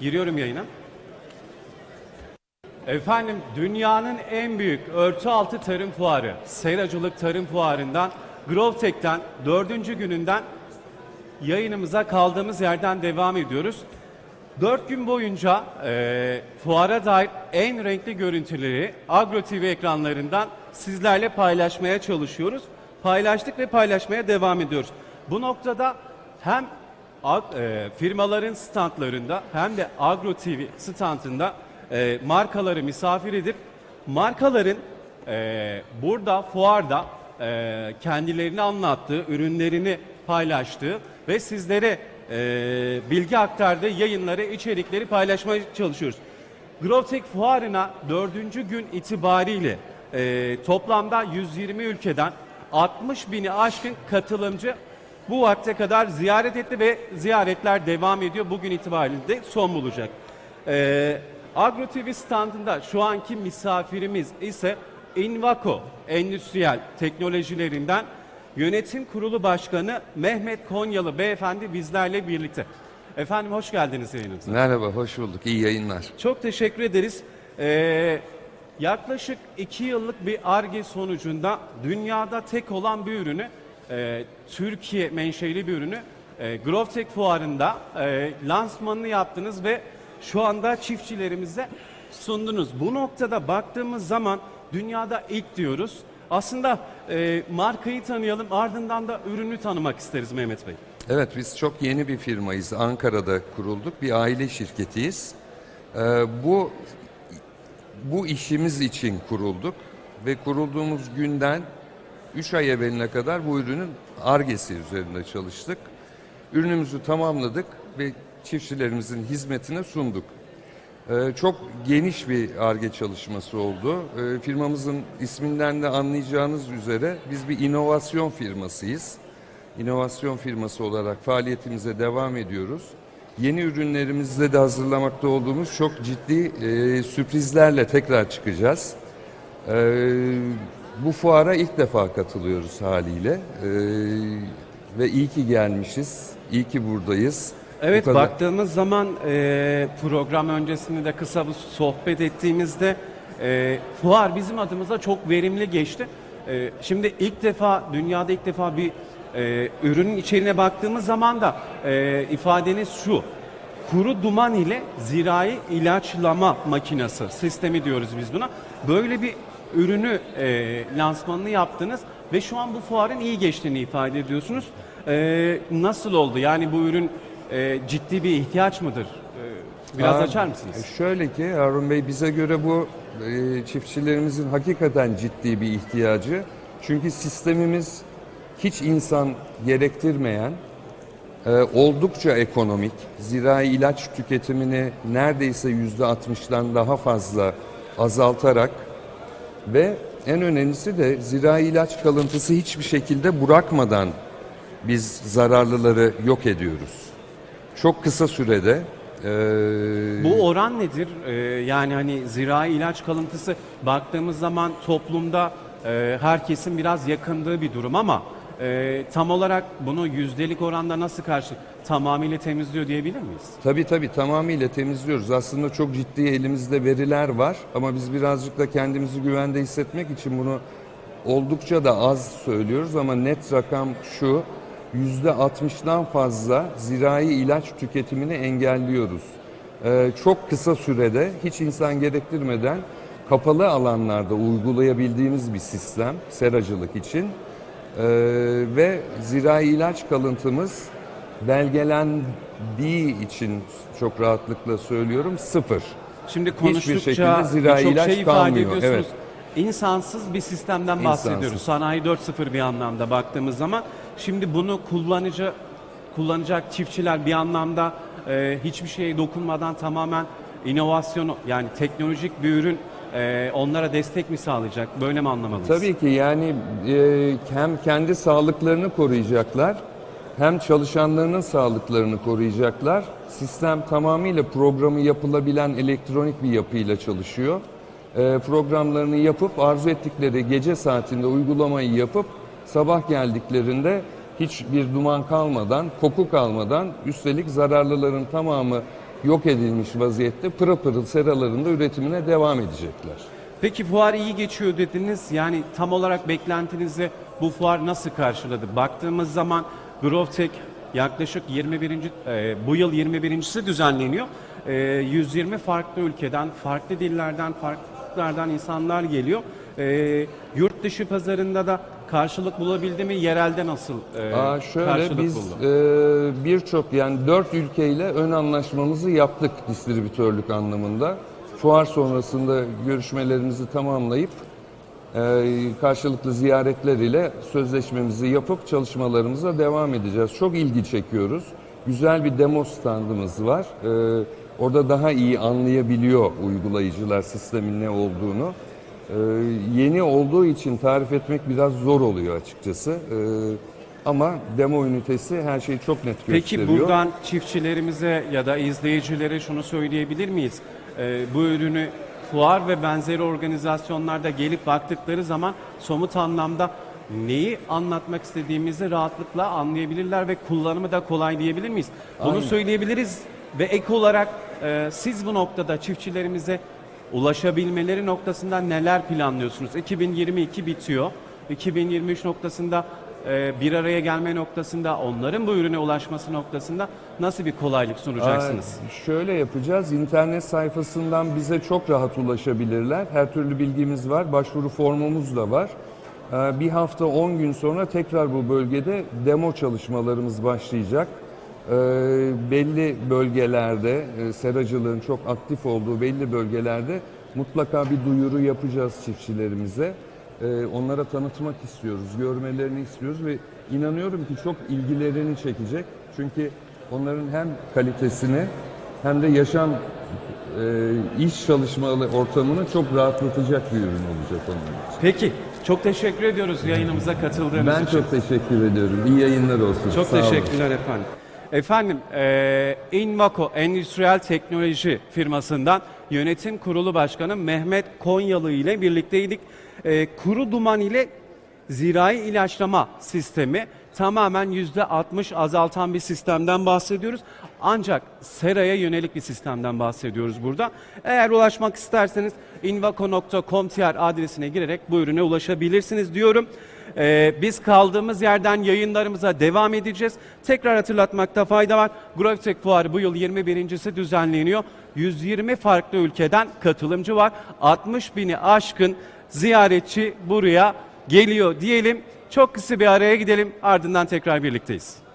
Giriyorum yayına. Efendim dünyanın en büyük örtü altı tarım fuarı, seracılık tarım fuarından, Grovtek'ten dördüncü gününden yayınımıza kaldığımız yerden devam ediyoruz. Dört gün boyunca e, fuara dair en renkli görüntüleri Agro TV ekranlarından sizlerle paylaşmaya çalışıyoruz. Paylaştık ve paylaşmaya devam ediyoruz. Bu noktada hem firmaların standlarında hem de Agro TV standında e, markaları misafir edip markaların e, burada fuarda e, kendilerini anlattığı, ürünlerini paylaştığı ve sizlere e, bilgi aktardığı yayınları, içerikleri paylaşmaya çalışıyoruz. Grovtek Fuarı'na dördüncü gün itibariyle e, toplamda 120 ülkeden 60 bini aşkın katılımcı bu vakte kadar ziyaret etti ve ziyaretler devam ediyor. Bugün itibariyle de son bulacak. E, Agro TV standında şu anki misafirimiz ise Invaco Endüstriyel Teknolojilerinden Yönetim Kurulu Başkanı Mehmet Konyalı Beyefendi bizlerle birlikte. Efendim hoş geldiniz yayınımıza. Merhaba, hoş bulduk. İyi yayınlar. Çok teşekkür ederiz. Ee, yaklaşık iki yıllık bir ARGE sonucunda dünyada tek olan bir ürünü, e, Türkiye menşeli bir ürünü e, Grovtek Fuarı'nda e, lansmanını yaptınız ve şu anda çiftçilerimize sundunuz. Bu noktada baktığımız zaman dünyada ilk diyoruz. Aslında e, markayı tanıyalım ardından da ürünü tanımak isteriz Mehmet Bey. Evet, biz çok yeni bir firmayız. Ankara'da kurulduk. Bir aile şirketiyiz. Ee, bu bu işimiz için kurulduk ve kurulduğumuz günden 3 ay evveline kadar bu ürünün argesi üzerinde çalıştık. Ürünümüzü tamamladık ve çiftçilerimizin hizmetine sunduk. Ee, çok geniş bir ARGE çalışması oldu. Ee, firmamızın isminden de anlayacağınız üzere biz bir inovasyon firmasıyız. İnovasyon firması olarak faaliyetimize devam ediyoruz. Yeni ürünlerimizde de hazırlamakta olduğumuz çok ciddi e, sürprizlerle tekrar çıkacağız. Ee, bu fuara ilk defa katılıyoruz haliyle. Ee, ve iyi ki gelmişiz, iyi ki buradayız. Evet Bu kadar- baktığımız zaman e, program öncesinde de kısa bir sohbet ettiğimizde e, fuar bizim adımıza çok verimli geçti. E, şimdi ilk defa dünyada ilk defa bir e, ürünün içeriğine baktığımız zaman da e, ifadeniz şu. Kuru duman ile zirai ilaçlama makinesi sistemi diyoruz biz buna. Böyle bir ürünü e, lansmanını yaptınız ve şu an bu fuarın iyi geçtiğini ifade ediyorsunuz. E, nasıl oldu? Yani bu ürün e, ciddi bir ihtiyaç mıdır? E, biraz Aa, açar mısınız? Şöyle ki Harun Bey bize göre bu e, çiftçilerimizin hakikaten ciddi bir ihtiyacı. Çünkü sistemimiz hiç insan gerektirmeyen, e, oldukça ekonomik, zirai ilaç tüketimini neredeyse yüzde 60'dan daha fazla azaltarak ve en önemlisi de zirai ilaç kalıntısı hiçbir şekilde bırakmadan biz zararlıları yok ediyoruz. Çok kısa sürede e, Bu oran nedir? E, yani hani zirai ilaç kalıntısı baktığımız zaman toplumda e, herkesin biraz yakındığı bir durum ama e, tam olarak bunu yüzdelik oranda nasıl karşı tamamıyla temizliyor diyebilir miyiz? Tabii tabii tamamıyla temizliyoruz. Aslında çok ciddi elimizde veriler var ama biz birazcık da kendimizi güvende hissetmek için bunu oldukça da az söylüyoruz ama net rakam şu. Yüzde 60'dan fazla zirai ilaç tüketimini engelliyoruz. Ee, çok kısa sürede hiç insan gerektirmeden kapalı alanlarda uygulayabildiğimiz bir sistem seracılık için. Ee, ve zirai ilaç kalıntımız belgelendiği için çok rahatlıkla söylüyorum sıfır. Şimdi konuştukça birçok şey ifade kalmıyor, ediyorsunuz. evet. İnsansız bir sistemden İnsansız. bahsediyoruz. Sanayi 4.0 bir anlamda baktığımız zaman. Şimdi bunu kullanıcı kullanacak çiftçiler bir anlamda e, hiçbir şeye dokunmadan tamamen inovasyonu yani teknolojik bir ürün e, onlara destek mi sağlayacak? Böyle mi anlamalıyız? Tabii ki yani e, hem kendi sağlıklarını koruyacaklar hem çalışanlarının sağlıklarını koruyacaklar. Sistem tamamıyla programı yapılabilen elektronik bir yapıyla çalışıyor. E, programlarını yapıp arzu ettikleri gece saatinde uygulamayı yapıp sabah geldiklerinde hiçbir duman kalmadan, koku kalmadan üstelik zararlıların tamamı yok edilmiş vaziyette pırıl pırıl seralarında üretimine devam edecekler. Peki fuar iyi geçiyor dediniz. Yani tam olarak beklentinizi bu fuar nasıl karşıladı? Baktığımız zaman GrowTech yaklaşık 21. e, bu yıl 21.si düzenleniyor. E, 120 farklı ülkeden, farklı dillerden, farklılardan insanlar geliyor. E, yurt dışı pazarında da karşılık bulabildi mi? Yerelde nasıl e, Aa, şöyle karşılık biz buldu? e, birçok yani dört ülkeyle ön anlaşmamızı yaptık distribütörlük anlamında. Fuar sonrasında görüşmelerimizi tamamlayıp e, karşılıklı ziyaretler ile sözleşmemizi yapıp çalışmalarımıza devam edeceğiz. Çok ilgi çekiyoruz. Güzel bir demo standımız var. E, orada daha iyi anlayabiliyor uygulayıcılar sistemin ne olduğunu. E, yeni olduğu için tarif etmek biraz zor oluyor açıkçası. E, ama demo ünitesi her şeyi çok net Peki gösteriyor. buradan çiftçilerimize ya da izleyicilere şunu söyleyebilir miyiz? Ee, bu ürünü fuar ve benzeri organizasyonlarda gelip baktıkları zaman somut anlamda neyi anlatmak istediğimizi rahatlıkla anlayabilirler ve kullanımı da kolay diyebilir miyiz? Bunu Aynen. söyleyebiliriz ve ek olarak e, siz bu noktada çiftçilerimize ulaşabilmeleri noktasında neler planlıyorsunuz? 2022 bitiyor. 2023 noktasında e, bir araya gelme noktasında onların bu ürüne ulaşması noktasında nasıl bir kolaylık sunacaksınız? Aa, Şöyle yapacağız. İnternet sayfasından bize çok rahat ulaşabilirler. Her türlü bilgimiz var. Başvuru formumuz da var. Ee, Bir hafta 10 gün sonra tekrar bu bölgede demo çalışmalarımız başlayacak. Ee, Belli bölgelerde, e, seracılığın çok aktif olduğu belli bölgelerde mutlaka bir duyuru yapacağız çiftçilerimize. Ee, Onlara tanıtmak istiyoruz, görmelerini istiyoruz ve inanıyorum ki çok ilgilerini çekecek. Çünkü onların hem kalitesini hem de yaşam e, iş çalışmalı ortamını çok rahatlatacak bir ürün olacak onun için. Peki çok teşekkür ediyoruz yayınımıza katıldığınız Ben için. çok teşekkür ediyorum. İyi yayınlar olsun. Çok Sağ olun. teşekkürler efendim. Efendim, e, Invaco Endüstriyel Teknoloji firmasından yönetim kurulu başkanı Mehmet Konyalı ile birlikteydik. E, kuru duman ile zirai ilaçlama sistemi tamamen %60 azaltan bir sistemden bahsediyoruz. Ancak seraya yönelik bir sistemden bahsediyoruz burada. Eğer ulaşmak isterseniz invaco.com.tr adresine girerek bu ürüne ulaşabilirsiniz diyorum. Ee, biz kaldığımız yerden yayınlarımıza devam edeceğiz. Tekrar hatırlatmakta fayda var. GrowTech Fuarı bu yıl 21.si düzenleniyor. 120 farklı ülkeden katılımcı var. 60 bini aşkın ziyaretçi buraya geliyor diyelim. Çok kısa bir araya gidelim ardından tekrar birlikteyiz.